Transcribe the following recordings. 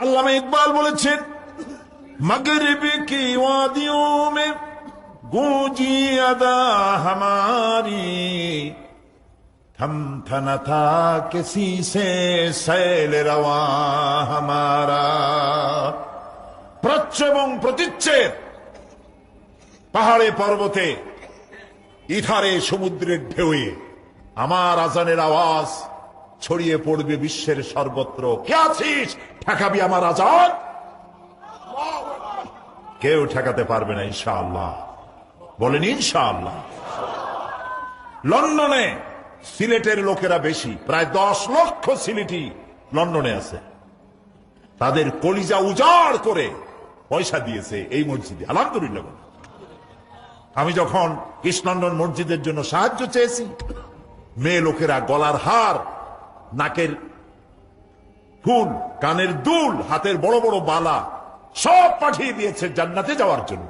আল্লামা ইকবাল বলেছেন মগরিবি মে সে রওয়া প্রচ্ছ এবং প্রতিচ্ছের পাহাড়ে পর্বতে, ইথারে সমুদ্রের ঢেউয়ে, আমার আজানের আওয়াজ ছড়িয়ে পড়বে বিশ্বের সর্বত্র। কে আছিস? ঠেকাবি আমার আজাদ? কেউ ঠেকাতে পারবে না ইনশাআল্লাহ। বলেন ইনশাআল্লাহ। লন্ডনে সিলেটের লোকেরা বেশি প্রায় দশ লক্ষ সিলেটি লন্ডনে আছে। তাদের কলিজা উজাড় করে পয়সা দিয়েছে এই মসজিদে আলহামদুলিল্লাহ। আমি যখন ইস্ট লন্ডন মসজিদের জন্য সাহায্য চেয়েছি মেয়ে লোকেরা গলার হার নাকের ফুল, কানের দুল, হাতের বড় বড় বালা সব পাঠিয়ে দিয়েছে জান্নাতে যাওয়ার জন্য।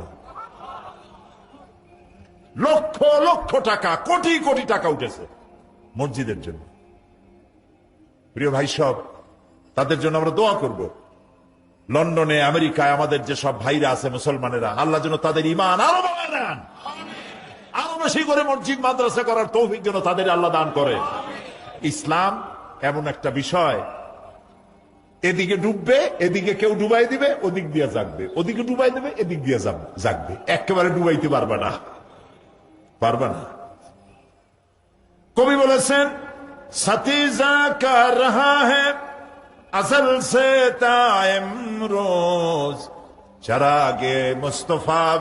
লক্ষ লক্ষ টাকা, কোটি কোটি টাকা উঠেছে মসজিদের জন্য। প্রিয় ভাই সব, তাদের জন্য আমরা দোয়া করব। লন্ডনে, আমেরিকায় আমাদের যে সব ভাইরা আছে মুসলমানেরা, আল্লাহ যেন তাদের ইমান আরও বাড়ায় দেন। আরও বেশি করে মসজিদ, মাদ্রাসা করার তৌফিক যেন তাদের আল্লাহ দান করে। ইসলাম এমন একটা বিষয়। এদিকে ডুববে, এদিকে কেউ ডুবাই দিবে, ওদিক দিয়ে জাগবে। ওদিকে ডুবাই দেবে, এদিক দিয়ে জাগবে। একেবারে ডুবাইতে পারবে না। পারবে না। কবি বলেছেন আসল সে রোজ। মুস্তফা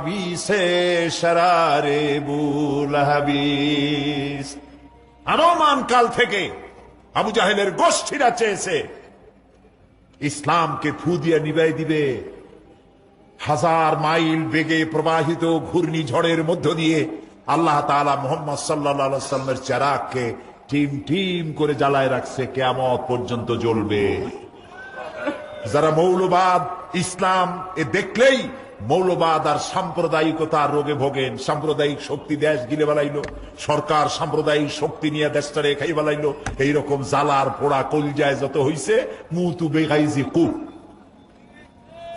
আরও মান কাল থেকে আবু জাহেলের গোষ্ঠীরা চেয়েছে, ইসলামকে ফু দিয়ে নিবাই দিবে। হাজার মাইল বেগে প্রবাহিত ঘূর্ণিঝড়ের মধ্য দিয়ে আল্লাহ তাআলা মোহাম্মদ সাল্লাহ সাল্লামের চেরাককে টিম টিম করে জ্বালায় রাখছে, কেয়ামত পর্যন্ত জ্বলবে। যারা মৌলবাদ, ইসলাম, এ দেখলেই মৌলবাদ আর সাম্প্রদায়িকতার রোগে ভোগেন। সাম্প্রদায়িক শক্তি দেশ গিলে বেলাইলো সরকার সাম্প্রদায়িক শক্তি নিয়ে দেশটা রেখাই বেলাইলো এইরকম জ্বালার পোড়া কলজায় যত হইছে, মুতু বেগাইজি কুপ।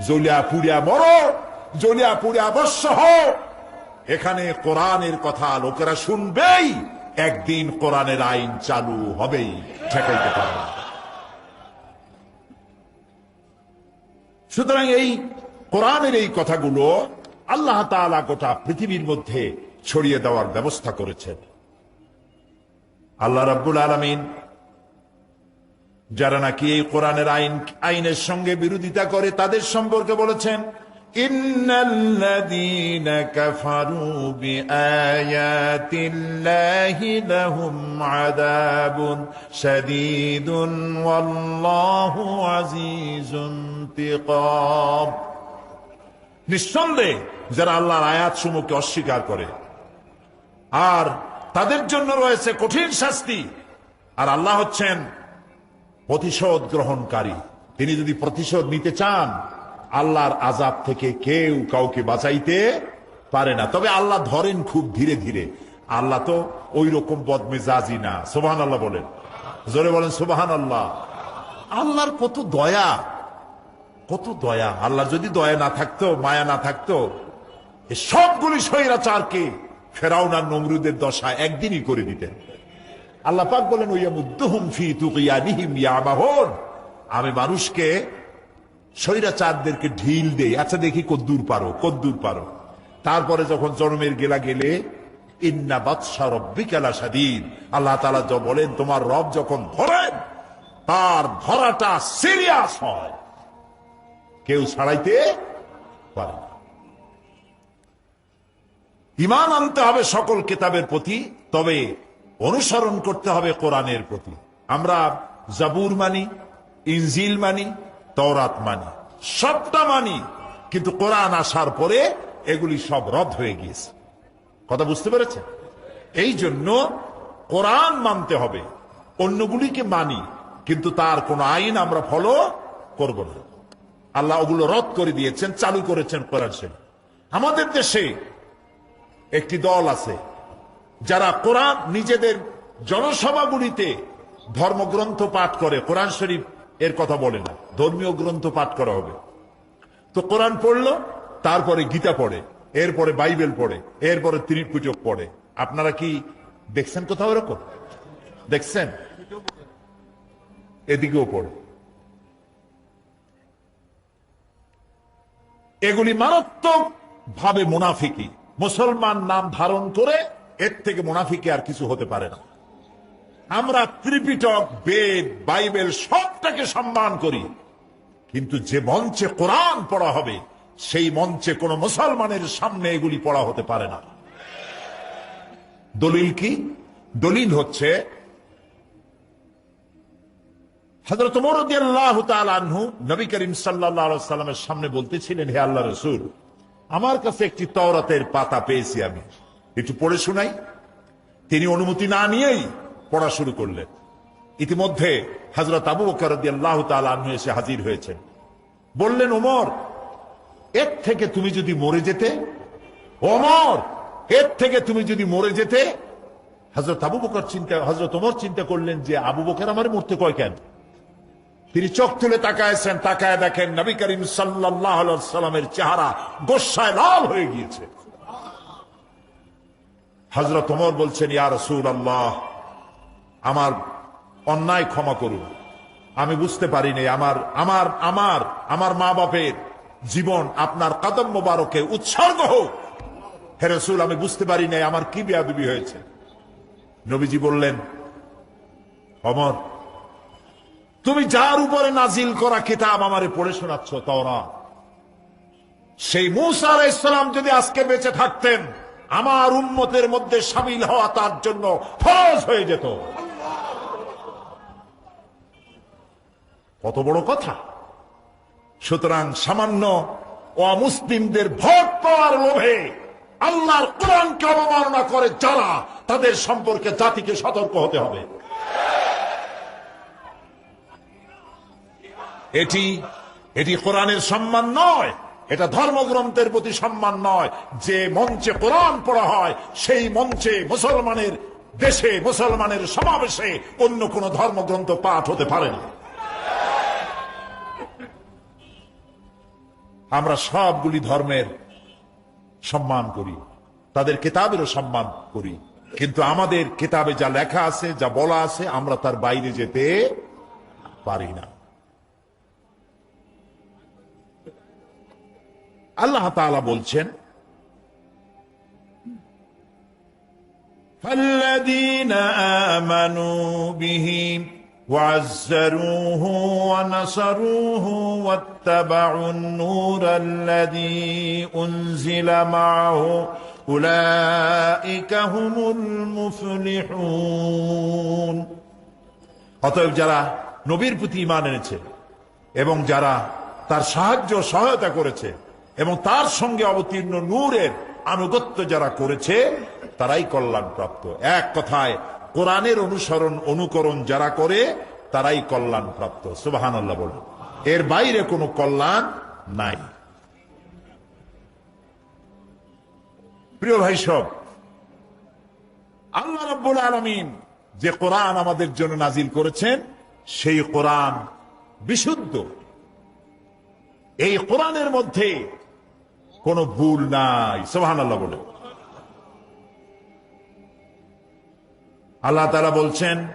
জলিয়া পুড়িয়া মর জলিয়া পুড়িয়া অবশ্য হও। এখানে কোরআনের কথা লোকেরা শুনবেই। একদিন কোরআনের আইন চালু হবেই। ঠেকাইতে পারবে সুতরাং এই কোরআনের এই কথাগুলো আল্লাহ তাআলা গোটা পৃথিবীর মধ্যে ছড়িয়ে দেওয়ার ব্যবস্থা করেছেন। আল্লাহ রাব্বুল আলামিন যারা নাকি এই কোরআনের আইন, আইনের সঙ্গে বিরোধিতা করে, তাদের সম্পর্কে বলেছেন আজিজুন নিঃসন্দেহে যারা আল্লাহর আয়াত সমূহকে অস্বীকার করে। আর তাদের জন্য রয়েছে কঠিন শাস্তি। আর আল্লাহ হচ্ছেন প্রতিশোধ গ্রহণকারী। তিনি যদি প্রতিশোধ নিতে চান, আল্লাহর আজাব থেকে কেউ কাউকে বাঁচাইতে পারে না। তবে আল্লাহ ধরেন খুব ধীরে ধীরে। আল্লাহ তো ওই রকম বদমেজাজি না। সোবাহান আল্লাহ বলেন। জোরে বলেন সোবাহান আল্লাহ আল্লাহর কত দয়া। কত দয়া। আল্লাহ যদি দয়া না থাকতো, মায়া না থাকতো সবগুলি স্বৈরাচারকে ফেরাউন আর নমরুদের দশা একদিনই করে দিতেন। আল্লাহ পাক বলেন ফি তুকিয়ানিহিম আমি মানুষকে স্বৈরাচারদেরকে ঢিল দেই। আচ্ছা দেখি কদ্দূর পারো কদ্দূর পারো। তারপরে যখন জন্মের গেলা গেলে, ইন্না বাদশা রব্বিকালা সাদিদ আল্লাহ তাআলা যা বলেন, তোমার রব যখন ধরেন, তার ধরাটা সিরিয়াস হয়। কেউ ছাড়াইতে পারে ইমান আনতে হবে সকল কিতাবের প্রতি, তবে অনুসরণ করতে হবে কোরআনের প্রতি। আমরা জাবুর মানি, ইনজিল মানি, তওরাত মানি, সবটা মানি, কিন্তু কোরআন আসার পরে এগুলি সব রদ হয়ে গিয়েছে। কথা বুঝতে পেরেছেন? এই জন্য কোরআন মানতে হবে, অন্যগুলিকে মানি, কিন্তু তার কোন আইন আমরা ফলো করব না। আল্লাহ ওগুলো রদ করে দিয়েছেন, চালু করেছেন কোরআন শরীফ আমাদের দেশে একটি দল আছে, যারা কোরআন নিজেদের জনসভাগুলিতে ধর্মগ্রন্থ পাঠ করে, কোরআন শরীফ এর কথা বলে না, ধর্মীয় গ্রন্থ পাঠ করা হবে। তো কোরআন পড়ল, তারপরে গীতা পড়ে, এরপরে বাইবেল পড়ে, এরপরে ত্রিপুজক পড়ে। আপনারা কি দেখছেন কোথাও এরকম দেখছেন? এদিকেও পড়ে। এগুলি মারাত্মক ভাবে মুনাফিকি। মুসলমান নাম ধারণ করে এর থেকে মুনাফিকি আর কিছু হতে পারে না। আমরা ত্রিপিটক, বেদ, বাইবেল সবটাকে সম্মান করি। কিন্তু যে মঞ্চে কোরআন পড়া হবে, সেই মঞ্চে কোন মুসলমানের সামনে এগুলি পড়া হতে পারে না। দলিল কি? দলিল হচ্ছে হজরত মোরদিয়াল্লাহ আনহু নবী করিম সাল্লামের সামনে বলতেছিলেন, হে আল্লাহ রসুল, আমার কাছে একটি তওরাতের পাতা পেয়েছি আমি। একটু পড়ে শোনাই। তিনি অনুমতি না নিয়েই পড়া শুরু করলেন। ইতিমধ্যে হজরত আবু বকর আল্লাহ আনহু এসে হাজির হয়েছেন। বললেন ওমর এর থেকে তুমি যদি মরে যেতে, ওমর, এর থেকে তুমি যদি মরে যেতে হজরত আবু বকর চিন্তা হজরত ওমর চিন্তা করলেন যে আবু বকর আমার মরতে কয় কেন? তিনি চোখ তুলে তাকায়ছেন, তাকায় দেখেন নবী করিম সাল্লামের চেহারা গোসায় লাল হয়ে গিয়েছে। হজরত ওমর বলছেন, ইয়া রসুল আল্লাহ আমার অন্যায় ক্ষমা করুন আমি বুঝতে পারিনি, আমার আমার আমার আমার মা বাপের জীবন আপনার কদম মোবারকে উৎসর্গ হোক। হে রসুল, আমি বুঝতে পারি নাই আমার কি বেয়াদবি হয়েছে? নবীজি বললেন অমর তুমি যার উপরে নাজিল করা কিতাব আমারে পড়ে শোনাচ্ছ, তওরা। সেই মুসা আলাইহিস সালাম যদি আজকে বেঁচে থাকতেন, আমার উম্মতের মধ্যে সামিল হওয়া তার জন্য ফরজ হয়ে যেত। কত বড় কথা। সুতরাং সামান্য অমুসলিমদের ভোট পাওয়ার লোভে আল্লাহর কোরআনকে অবমাননা করে যারা, তাদের সম্পর্কে জাতিকে সতর্ক হতে হবে। এটি এটি কোরআনের সম্মান নয়। এটা ধর্মগ্রন্থের প্রতি সম্মান নয়। যে মঞ্চে কোরআন পড়া হয়, সেই মঞ্চে মুসলমানের, দেশে মুসলমানের সমাবেশে অন্য কোন ধর্মগ্রন্থ পাঠ হতে পারে না। আমরা সবগুলি ধর্মের সম্মান করি, তাদের কেতাবেরও সম্মান করি। কিন্তু আমাদের কেতাবে যা লেখা আছে, যা বলা আছে, আমরা তার বাইরে যেতে পারি না। আল্লাহ তাআলা বলছেন فالذين آمنوا به وعزروه ونصروه واتبعوا النور الذي أنزل معه أولئك هم المفلحون অতএব যারা নবীর প্রতি ইমান এনেছে এবং যারা তার সাহায্য সহায়তা করেছে এবং তার সঙ্গে অবতীর্ণ নূরের আনুগত্য যারা করেছে, তারাই কল্যাণ প্রাপ্ত এক কথায়, কোরআনের অনুসরণ, অনুকরণ যারা করে, তারাই কল্যাণ সুবাহান আল্লাহ বলে এর বাইরে কোনো কল্যাণ নাই। প্রিয় ভাই সব, আল্লাহ রব্বুল আলমিন যে কোরআন আমাদের জন্য নাজিল করেছেন, সেই কোরআন বিশুদ্ধ। এই কোরআনের মধ্যে কোনো ভুল নাই। সোহান আল্লাহ বলে। আল্লাহ তারা বলছেন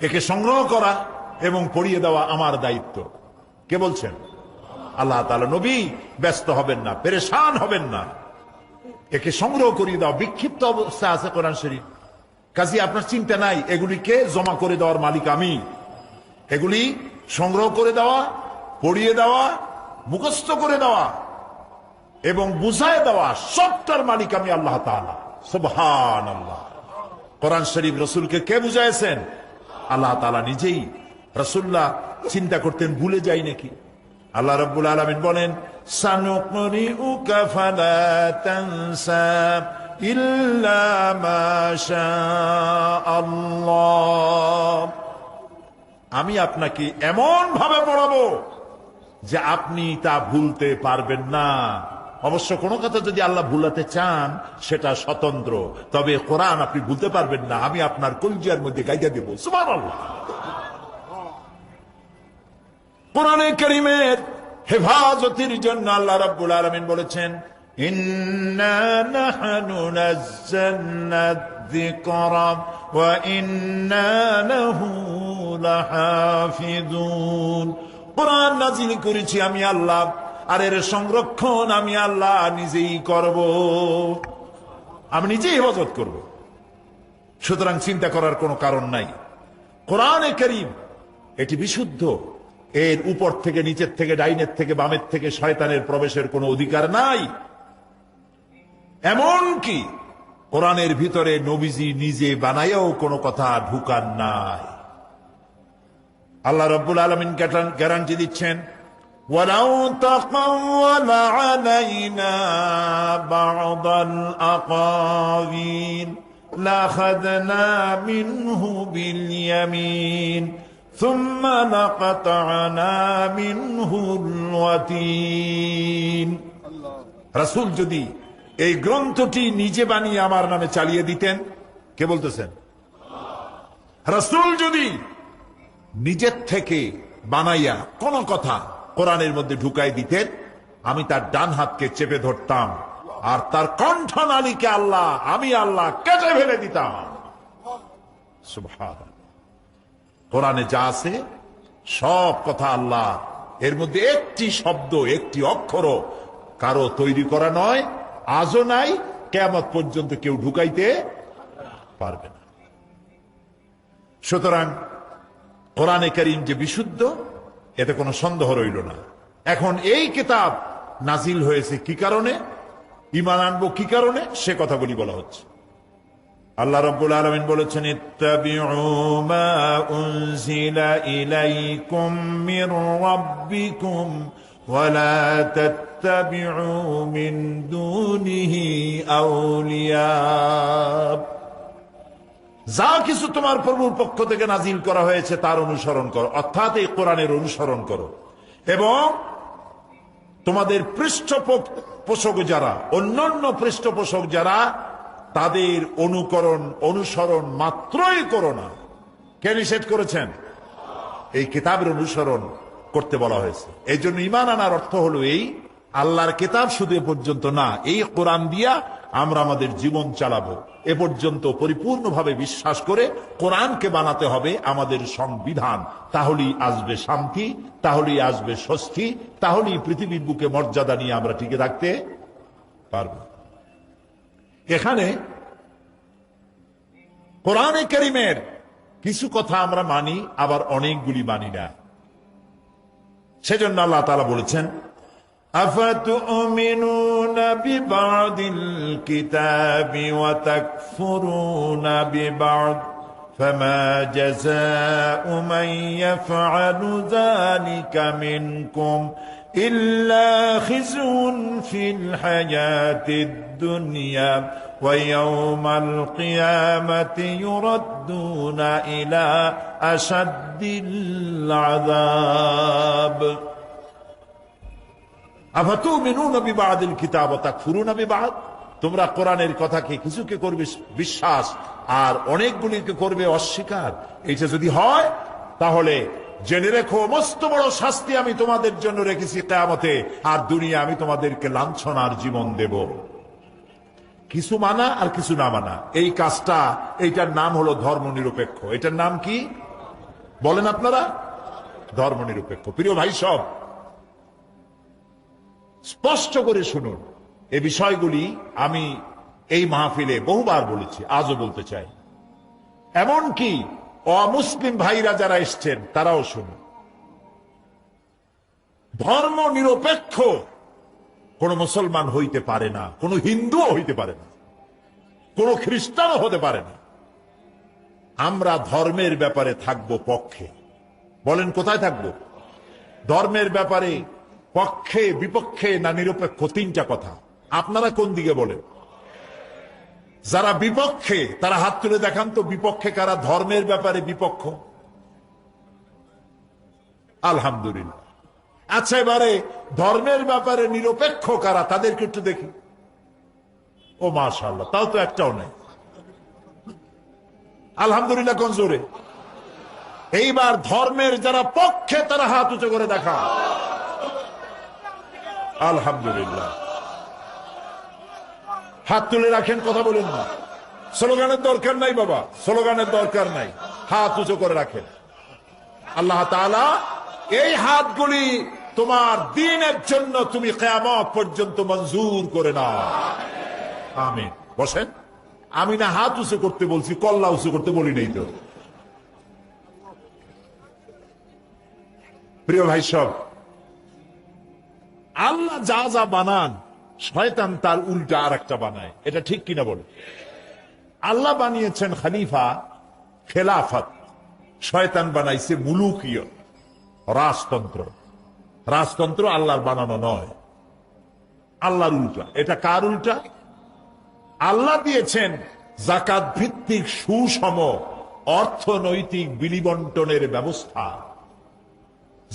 একে সংগ্রহ করা এবং পড়িয়ে দেওয়া আমার দায়িত্ব। কে বলছেন? আল্লাহ তালা নবী, ব্যস্ত হবেন না, পেরেশান হবেন না। একে সংগ্রহ করিয়ে দেওয়া বিক্ষিপ্ত অবস্থা আছে কোরআন শরীফ। কাজী, আপনার চিন্তা নাই, এগুলিকে জমা করে দেওয়ার মালিক আমি। এগুলি সংগ্রহ করে দেওয়া, পড়িয়ে দেওয়া, মুখস্থ করে দেওয়া এবং বুঝায় দেওয়া সবটার মালিক আমি আল্লাহ তাআলা। সুবহান আল্লাহ কোরআন শরীফ রসুলকে কে বুঝাইছেন? আল্লাহ তাআলা নিজেই। রসুল্লাহ চিন্তা করতেন, ভুলে যাই নাকি? আল্লাহ রব্বুল আলমিন বলেন সানুকরি উকা আমি আপনাকে এমন ভাবে পড়াবো যে আপনি তা ভুলতে পারবেন না। অবশ্য কোনো কথা যদি আল্লাহ ভুলাতে চান, সেটা স্বতন্ত্র। তবে কোরআন আপনি ভুলতে পারবেন না। আমি আপনার কলজিয়ার মধ্যে গাইজা দেবো। সুমান আল্লাহ কোরআনে করিমের হেফাজতির জন্য আল্লাহ রাব্বুল আলামিন বলেছেন করেছি আমি আল্লাহ, আর এর সংরক্ষণ আমি আল্লাহ নিজেই করব। আমি নিজেই হেফাজত করব। সুতরাং চিন্তা করার কোনো কারণ নাই। কোরআনে করিম, এটি বিশুদ্ধ। এর উপর থেকে নিচের থেকে ডাইনের থেকে বামের থেকে শয়তানের প্রবেশের কোনো অধিকার নাই এমন কি কোরআনের ভিতরে নবীজি নিজে বানাইয়াও কোনো কথা ঢুকান নাই আল্লাহ রব্বুল আলমিন গ্যারান্টি দিচ্ছেন ولو تقول علينا بعض الأقاويل لأخذنا منه باليمين ثم لقطعنا منه الوتين রাসূল যদি এই গ্রন্থটি নিজে বানিয়ে আমার নামে চালিয়ে দিতেন কে বলতেছেন রাসূল যদি নিজের থেকে বানাইয়া কোন কথা কোরআনের মধ্যে ঢুকাই দিতেন আমি তার ডান হাতকে চেপে ধরতাম আর তার কণ্ঠ নালীকে আল্লাহ আমি আল্লাহ কেটে ফেলে দিতাম সুবহানাল্লাহ। কোরআনে যা আছে, সব কথা আল্লাহ। এর মধ্যে একটি শব্দ, একটি অক্ষর কারও তৈরি করা নয়, আজও নাই কেমত পর্যন্ত কেউ ঢুকাইতে পারবে না। সুতরাং কোরআনে করিম যে বিশুদ্ধ, এতে কোনো সন্দেহ রইল না। এখন এই কিতাব নাজিল হয়েছে কি কারণে? ইমান আনব কি কারণে? সে কথাগুলি বলা হচ্ছে। আল্লাহ রব্বুল আলমিন বলেছেন যা কিছু তোমার প্রভুর পক্ষ থেকে নাজিল করা হয়েছে, তার অনুসরণ করো, অর্থাৎ এই কোরআনের অনুসরণ করো। এবং তোমাদের পৃষ্ঠপোষক যারা, অন্যান্য পৃষ্ঠপোষক যারা তাদের অনুকরণ, অনুসরণ মাত্রই করো না। কে নিষেধ করেছেন? এই কিতাবের অনুসরণ করতে বলা হয়েছে। এই জন্য ইমান আনার অর্থ হলো এই, আল্লাহর কিতাব শুধু এ পর্যন্ত না, এই কোরআন দিয়া আমরা আমাদের জীবন চালাবো। এ পর্যন্ত পরিপূর্ণভাবে বিশ্বাস করে কোরআনকে বানাতে হবে আমাদের সংবিধান। তাহলেই আসবে শান্তি, তাহলেই আসবে স্বস্তি, তাহলেই পৃথিবীর বুকে মর্যাদা নিয়ে আমরা টিকে থাকতে পারব। এখানে কোরআনে করিমের কিছু কথা আমরা মানি আবার অনেকগুলি মানি না সেজন্য আল্লাহ তালা বলেছেন أفتؤمنون ببعض الكتاب وتكفرون ببعض فما جزاء من يفعل ذلك منكم إلا خزي في الحياة الدنيا ويوم القيامة يردون إلى أشد العذاب আফাতু মিনুন বিবাদিল কিতাব তাকফুরুন বিবাদ তোমরা কোরআনের কথাকে কিছুকে করবে বিশ্বাস আর অনেকগুলিকে করবে অস্বীকার এইটা যদি হয় তাহলে জেনে রেখো, মস্ত বড় শাস্তি আমি তোমাদের জন্য রেখেছি কেয়ামতে, আর দুনিয়া আমি তোমাদেরকে লাঞ্ছনার জীবন দেব। কিছু মানা আর কিছু না মানা। এই কাজটা, এইটার নাম হলো ধর্ম নিরপেক্ষ এটার নাম কি? বলেন আপনারা। ধর্ম নিরপেক্ষ প্রিয় ভাই সব, স্পষ্ট করে শুনুন। এ বিষয়গুলি আমি এই মাহফিলে বহুবার বলেছি, আজও বলতে চাই। এমনকি অমুসলিম ভাইরা যারা এসছেন, তারাও শুনুন। ধর্ম নিরপেক্ষ। কোন মুসলমান হইতে পারে না, কোন হিন্দুও হইতে পারে না, কোন খ্রিস্টানও হতে পারে না। আমরা ধর্মের ব্যাপারে থাকব পক্ষে। বলেন, কোথায় থাকব? ধর্মের ব্যাপারে পক্ষে, বিপক্ষে না নিরপেক্ষ? তিনটা কথা। আপনারা কোন দিকে বলেন? যারা বিপক্ষে, তারা হাত তুলে দেখান তো বিপক্ষে কারা ধর্মের ব্যাপারে বিপক্ষ? আলহামদুলিল্লাহ। আচ্ছা এবারে ধর্মের ব্যাপারে নিরপেক্ষ কারা, তাদেরকে একটু দেখি। ও মাশাল্লাহ তাও তো একটাও নেই। আলহামদুলিল্লাহ, কোন জোরে? এইবার ধর্মের যারা পক্ষে, তারা হাত উঁচু করে দেখা আলহামদুলিল্লাহ। হাত তুলে রাখেন, কথা বলেন না। স্লোগানের দরকার নাই বাবা, স্লোগানের দরকার নাই। হাত উঁচু করে রাখেন। আল্লাহ এই হাতগুলি তোমার দিনের জন্য তুমি কেয়ামত পর্যন্ত মঞ্জুর করে না আমিন। বসেন। আমি না হাত উঁচু করতে বলছি, কল্লা উঁচু করতে বলি নেই তো। প্রিয় ভাই সব, আল্লাহ যা যা বানান শয়তান তার উল্টা আর একটা বানায়। এটা ঠিক কিনা বলে? আল্লাহ বানিয়েছেন খালিফা খেলাফত। শয়তান বানাইছে মুলুকীয় রাজতন্ত্র। রাজতন্ত্র আল্লাহর বানানো নয়। আল্লাহর উল্টা। এটা কার উল্টা? আল্লাহ দিয়েছেন জাকাত ভিত্তিক সুষম অর্থনৈতিক বিলিবন্টনের ব্যবস্থা।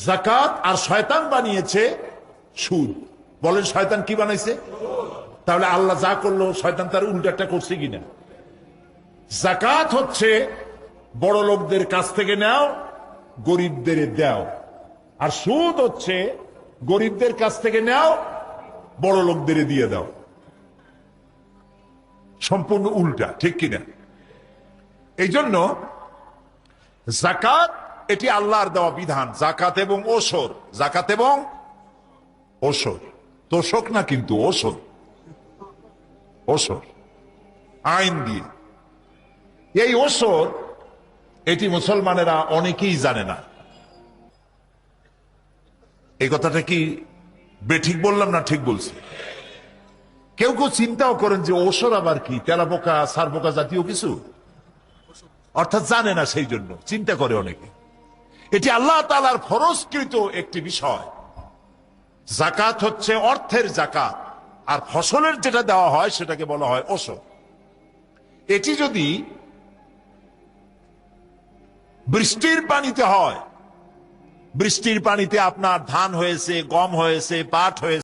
জাকাত আর শয়তান বানিয়েছে সুদ। বলেন, শয়তান কি বানাইছে? তাহলে আল্লাহ যা করল, শয়তান তার উল্টাটা করছে কিনা? জাকাত হচ্ছে, বড় লোকদের কাছ থেকে নাও, গরিবদের দাও। আর সুদ হচ্ছে, গরিবদের কাছ থেকে নাও, বড় লোকদের দিয়ে দাও। সম্পূর্ণ উল্টা, ঠিক কিনা? এই জন্য জাকাত এটি আল্লাহর দেওয়া বিধান। জাকাত এবং ওসর। জাকাত এবং ওসর। তোষক না কিন্তু ওসর? ওসর। আইন দিয়ে। এই ওসর, এটি মুসলমানেরা অনেকেই জানে না। এই কথাটা কি বেঠিক বললাম না ঠিক বলছি? কেউ কেউ চিন্তাও করেন যে ওসর আবার কি? তেলা পোকা সার পোকা জাতীয় কিছু? অর্থাৎ জানে না সেই জন্য। চিন্তা করে অনেকে। এটি আল্লাহ তালার ফরজকৃত একটি বিষয়। জাকাত হচ্ছে অর্থের জাকাত। আর ফসলের যেটা দেওয়া হয়, সেটাকে বলা হয় ওসর এটি যদি বৃষ্টির পানিতে হয়, বৃষ্টির পানিতে আপনার ধান হয়েছে, গম হয়েছে, পাট হয়েছে